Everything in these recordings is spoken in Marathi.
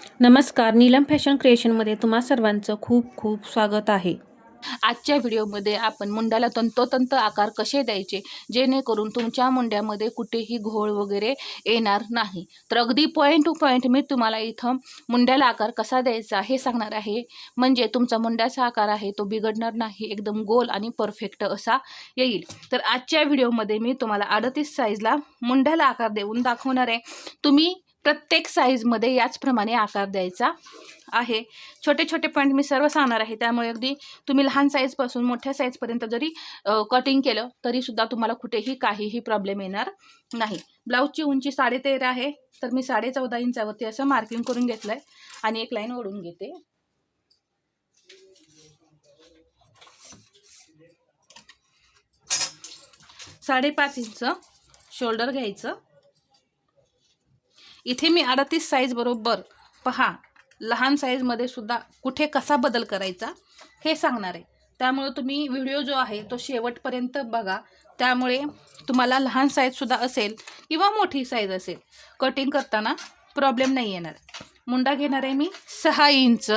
नमस्कार नीलम फॅशन क्रिएशनमध्ये तुम्हा सर्वांचं खूप खूप स्वागत आहे. आजच्या व्हिडिओमध्ये आपण मुंड्याला तंतोतंत आकार कसे द्यायचे जेणेकरून तुमच्या मुंड्यामध्ये कुठेही घोळ वगैरे येणार नाही. तर अगदी पॉईंट टू पॉईंट मी तुम्हाला इथं मुंड्याला आकार कसा द्यायचा हे सांगणार आहे. म्हणजे तुमचा मुंड्याचा आकार आहे तो बिघडणार नाही एकदम गोल आणि परफेक्ट असा येईल. तर आजच्या व्हिडिओमध्ये मी तुम्हाला अडतीस साईजला मुंड्याला आकार देऊन दाखवणार आहे. तुम्ही प्रत्येक साईजमध्ये याचप्रमाणे आकार द्यायचा आहे. छोटे छोटे पॉईंट मी सर्व सांगणार आहे. त्यामुळे अगदी तुम्ही लहान साईजपासून मोठ्या साईजपर्यंत जरी कटिंग केलं तरीसुद्धा तुम्हाला कुठेही काहीही प्रॉब्लेम येणार नाही. ब्लाऊजची उंची साडेतेरा आहे. तर मी साडे चौदा इंचावरती असं मार्किंग करून घेतलं आहे आणि एक लाईन ओढून घेते. साडेपाच इंच शोल्डर घ्यायचं. इथे मी अडतीस साईज बरोबर पहा लहान साईजमध्ये सुद्धा कुठे कसा बदल करायचा हे सांगणार आहे. त्यामुळे तुम्ही व्हिडिओ जो आहे तो शेवटपर्यंत बघा. त्यामुळे तुम्हाला लहान साईजसुद्धा असेल किंवा मोठी साईज असेल कटिंग करताना प्रॉब्लेम नाही येणार. मुंडा घेणार आहे मी सहा इंच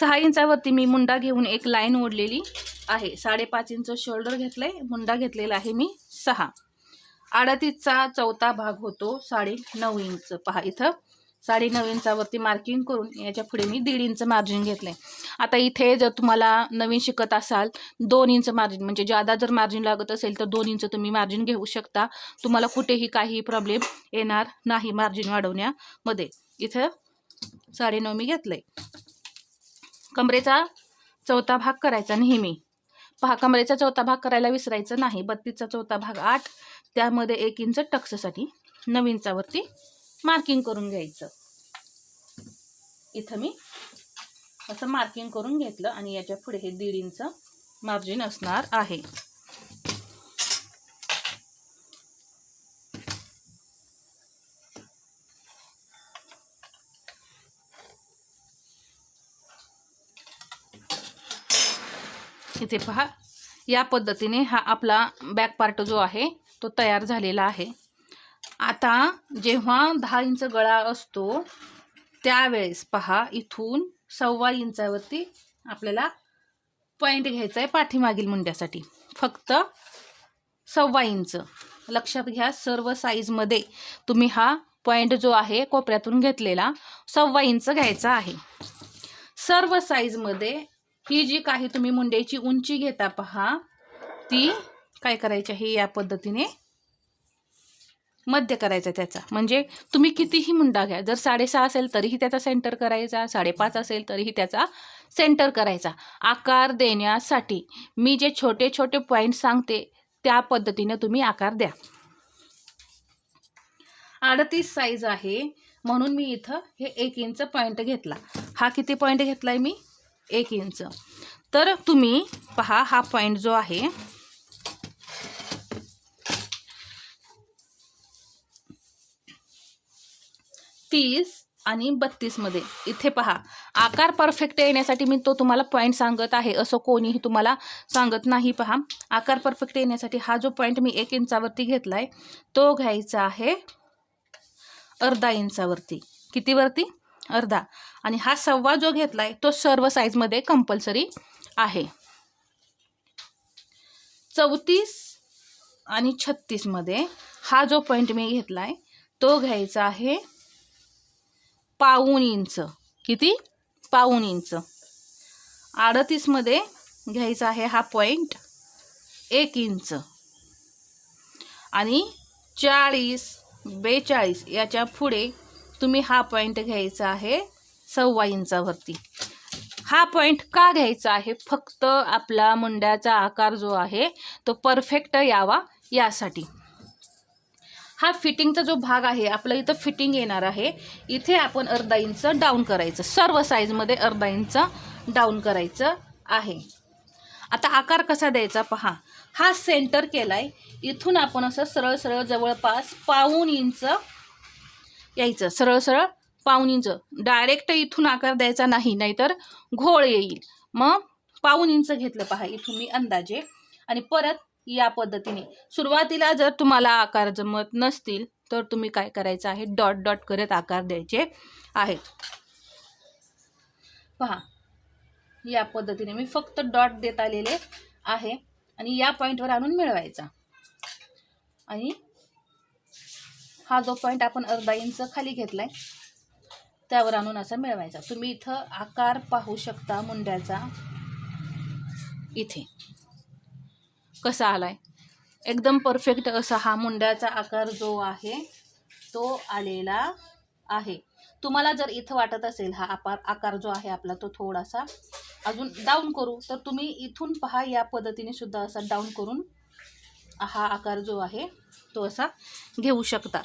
सहा इंचावरती मी मुंडा घेऊन एक लाईन ओढलेली आहे. साडेपाच इंच शोल्डर घेतलं आहे मुंडा घेतलेला आहे मी सहा. अडतीसचा चौथा भाग होतो साडे नऊ इंच. पहा इथं. साडे नऊ इंचावरती मार्किंग करून याच्यापुढे मी दीड इंच मार्जिन घेतलं आहे आता इथे जर तुम्हाला नवीन शिकत असाल दोन इंच मार्जिन म्हणजे जादा जर मार्जिन लागत असेल तर दोन इंच तुम्ही मार्जिन घेऊ शकता. तुम्हाला कुठेही काही प्रॉब्लेम येणार नाही मार्जिन वाढवण्यामध्ये. इथं साडेनऊ मी घेतलं आहे कमरेचा चौथा भाग करायचा नेहमी. पहा कमरेचा चौथा भाग करायला विसरायचं नाही. बत्तीसचा चौथा भाग आठ त्यामध्ये एक इंच टक्ससाठी नऊ इंचावरती मार्किंग करून घ्यायचं. इथं मी असं मार्किंग करून घेतलं आणि याच्यापुढे हे दीड इंच मार्जिन असणार आहे. इथे पहा या पद्धतीने हा आपला बॅक पार्ट जो आहे तो तयार झालेला आहे. आता जेव्हा दहा इंच गळा असतो त्यावेळेस पहा इथून सव्वा इंचावरती आपल्याला पॉईंट घ्यायचा आहे पाठीमागील मुंड्यासाठी. फक्त सव्वा इंच. लक्षात घ्या सर्व साईजमध्ये तुम्ही हा पॉईंट जो आहे कोपऱ्यातून घेतलेला सव्वा इंच घ्यायचा आहे. सर्व साईजमध्ये ही जी काही तुम्ही मुंड्याची उंची घेता पहा ती काय करायचं आहे या पद्धतीने? मध्य करायचा त्याचा. म्हणजे तुम्ही कितीही मुंडा घ्या. जर साडेसहा असेल तरीही त्याचा सेंटर करायचा. साडेपाच असेल तरीही त्याचा सेंटर करायचा. आकार देण्यासाठी मी जे छोटे छोटे पॉईंट सांगते त्या पद्धतीने तुम्ही आकार द्या. अडतीस साईज आहे. म्हणून मी इथं हे एक इंच पॉईंट घेतला. हा किती पॉईंट घेतला आहे मी? एक इंच तर तुम्ही पहा हा पॉईंट जो आहे तीस आणि बत्तीसमध्ये इथे पहा. आकार परफेक्ट येण्यासाठी मी तो तुम्हाला पॉईंट सांगत आहे. असं कोणीही तुम्हाला सांगत नाही पहा. आकार परफेक्ट येण्यासाठी हा जो पॉईंट मी एक इंचावरती घेतला आहे तो घ्यायचा आहे अर्धा इंचावरती. कितीवरती अर्धा. आणि हा सव्वा जो घेतला आहे तो सर्व साईजमध्ये कंपल्सरी आहे. चौतीस आणि छत्तीसमध्ये हा जो पॉईंट मी घेतला आहे तो घ्यायचा आहे पाऊन इंच. किती? पाऊन इंच. अडतीसमध्ये घ्यायचा आहे हा पॉईंट एक इंच. आणि चाळीस बेचाळीस याच्यापुढे तुम्ही हा पॉईंट घ्यायचा आहे सव्वा इंचावरती. हा पॉईंट का घ्यायचा आहे? फक्त आपला मुंड्याचा आकार जो आहे तो परफेक्ट यावा यासाठी. हा फिटिंगचा जो भाग आहे आपलं इथं फिटिंग येणार आहे. इथे आपण अर्धा इंच डाऊन करायचं. सर्व साईजमध्ये अर्धा इंच डाऊन करायचं आहे. आता आकार कसा द्यायचा पहा. हा सेंटर केलाय. इथून आपण असं सरळ सरळ जवळपास पाऊन इंच यायचं. सरळ सरळ पाऊन इंच. डायरेक्ट इथून आकार द्यायचा नाही नाहीतर घोळ येईल. मग पाऊन इंच घेतलं पहा. इथून मी अंदाजे. आणि परत या पद्धतीने. सुरुवातीला जर तुम्हाला आकार जमत नसतील तर तुम्ही काय करायचं आहे? डॉट डॉट करत आकार द्यायचे आहेत. पहा या पद्धतीने मी फक्त डॉट देत आलेले आहे आणि या पॉईंटवर आणून मिळवायचा. आणि हा जो पॉईंट आपण अर्धा इंच खाली घेतला आहे त्यावर आणून असा मिळवायचा. तुम्ही इथं आकार पाहू शकता मुंड्याचा. इथे. कसा आलाय? एकदम परफेक्ट असा हा मुंड्याचा आकार जो आहे तो आलेला आहे. तुम्हाला जर इथं वाटत असेल हा आपा आकार जो आहे आपला तो थोडासा अजून डाऊन करू तर तुम्ही इथून पहा या पद्धतीने सुद्धा असा डाऊन करून हा आकार जो आहे तो असा घेऊ शकता.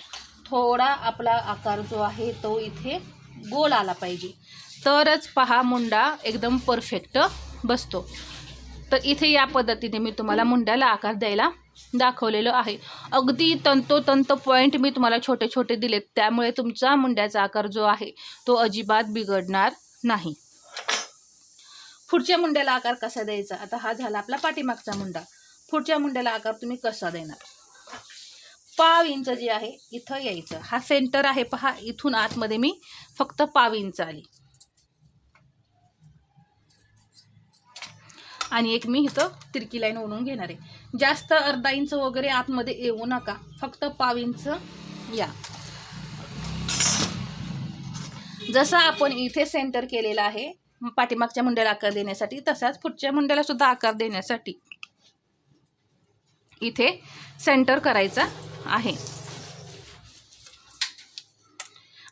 थोडा आपला आकार जो आहे तो इथे गोल आला पाहिजे. तरच पहा मुंडा एकदम परफेक्ट बसतो. तर इथे या पद्धतीने मी तुम्हाला मुंड्याला आकार द्यायला दाखवलेलं आहे. अगदी तंतोतंत पॉईंट मी तुम्हाला छोटे छोटे दिलेत. त्यामुळे तुमचा मुंड्याचा आकार जो आहे तो अजिबात बिघडणार नाही. पुढच्या मुंड्याला आकार कसा द्यायचा? आता हा झाला आपला पाठीमागचा मुंडा. पुढच्या मुंड्याला आकार तुम्ही कसा देणार? पाव इंच जे आहे इथं यायचं. हा सेंटर आहे पहा इथून आतमध्ये मी फक्त पाव इंच आली. आणि एक मी इथं तिरकी लाईन ओढून घेणार आहे. जास्त अर्धा इंच वगैरे आतमध्ये येऊ नका. फक्त पाव इंच या. जसं आपण इथे सेंटर केलेला आहे पाठीमागच्या मुंड्याला आकार देण्यासाठी तसाच पुढच्या मुंड्याला सुद्धा आकार देण्यासाठी इथे सेंटर करायचा आहे.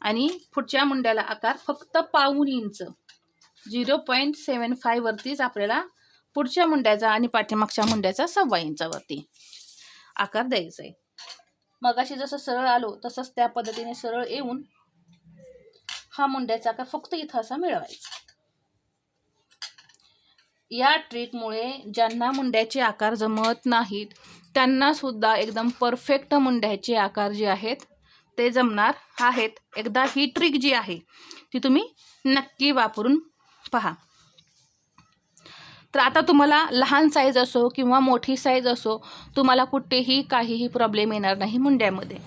आणि पुढच्या मुंड्याला आकार फक्त पाऊन इंच. झिरो पॉईंट सेवन फायवरतीच आपल्याला पुढच्या मुंड्याचा आणि पाठीमागच्या मुंड्याचा सव्वा इंचावरती आकार द्यायचा आहे मग अशी जसं सरळ आलो तसंच त्या पद्धतीने सरळ येऊन हा मुंड्याचा आकार फक्त इथं असा मिळवायचा. या ट्रिकमुळे ज्यांना मुंड्याचे आकार जमत नाहीत त्यांना सुद्धा एकदम परफेक्ट मुंड्याचे आकार जे आहेत ते जमणार आहेत. एकदा ही ट्रिक जी आहे ती तुम्ही नक्की वापरून पहा. तर आता तुम्हाला लहान साईज असो किंवा मोठी साईज असो तुम्हाला कुठेही काहीही प्रॉब्लेम येणार नाही मुंड्यामध्ये.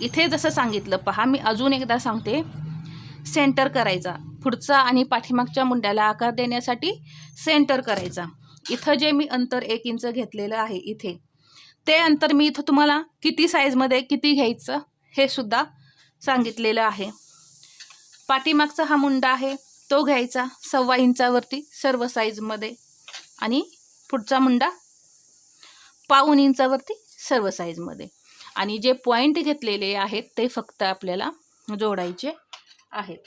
इथे जसं सांगितलं पहा मी अजून एकदा सांगते. सेंटर करायचा. पुढचा आणि पाठीमागच्या मुंड्याला आकार देण्यासाठी सेंटर करायचा. इथं जे मी अंतर एक इंच घेतलेलं आहे इथे ते अंतर मी इथं तुम्हाला किती साईजमध्ये किती घ्यायचं हे सुद्धा सांगितलेलं आहे. पाठीमागचा हा मुंडा आहे तो घ्यायचा सव्वा इंचावरती सर्व साईजमध्ये आणि पुढचा मुंडा पाऊन इंचावरती सर्व साईजमध्ये आणि जे पॉईंट घेतलेले आहेत ते फक्त आपल्याला जोडायचे आहेत.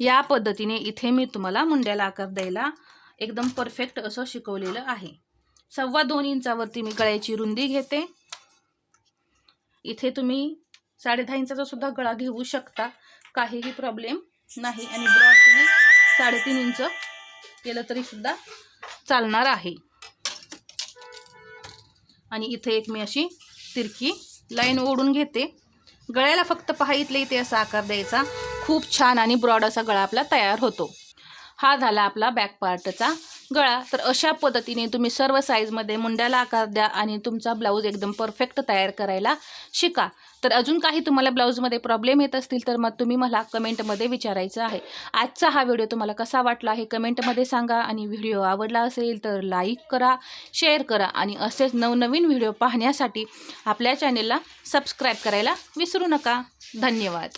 या पद्धतीने इथे मी तुम्हाला मुंड्याला आकार द्यायला एकदम परफेक्ट असं शिकवलेलं आहे. सव्वा दोन इंचावरती मी गळ्याची रुंदी घेते. इथे तुम्ही साडेदहा इंचाचा सुद्धा गळा घेऊ शकता. काहीही प्रॉब्लेम नाही आणि ब्रॉड तुम्ही साडेतीन इंच केलं तरी सुद्धा चालणार आहे. आणि इथे एक मी अशी तिरकी लाईन ओढून घेते. गळ्याला फक्त पहा इथले इथे असा आकार द्यायचा. खूप छान आणि ब्रॉड असा गळा आपला तयार होतो. हा झाला आपला बॅक पार्टचा गळा. तर अशा पद्धतीने तुम्ही सर्व साईजमध्ये मुंड्याला आकार द्या आणि तुमचा ब्लाऊज एकदम परफेक्ट तयार करायला शिका. तर अजून काही तुम्हाला ब्लाऊजमध्ये प्रॉब्लेम येत असतील तर मग तुम्ही मला कमेंटमध्ये विचारायचं आहे. आजचा हा व्हिडिओ तुम्हाला कसा वाटला हे कमेंटमध्ये सांगा आणि व्हिडिओ आवडला असेल तर लाईक करा शेअर करा आणि असेच नवनवीन व्हिडिओ पाहण्यासाठी आपल्या चॅनेलला सबस्क्राईब करायला विसरू नका. धन्यवाद.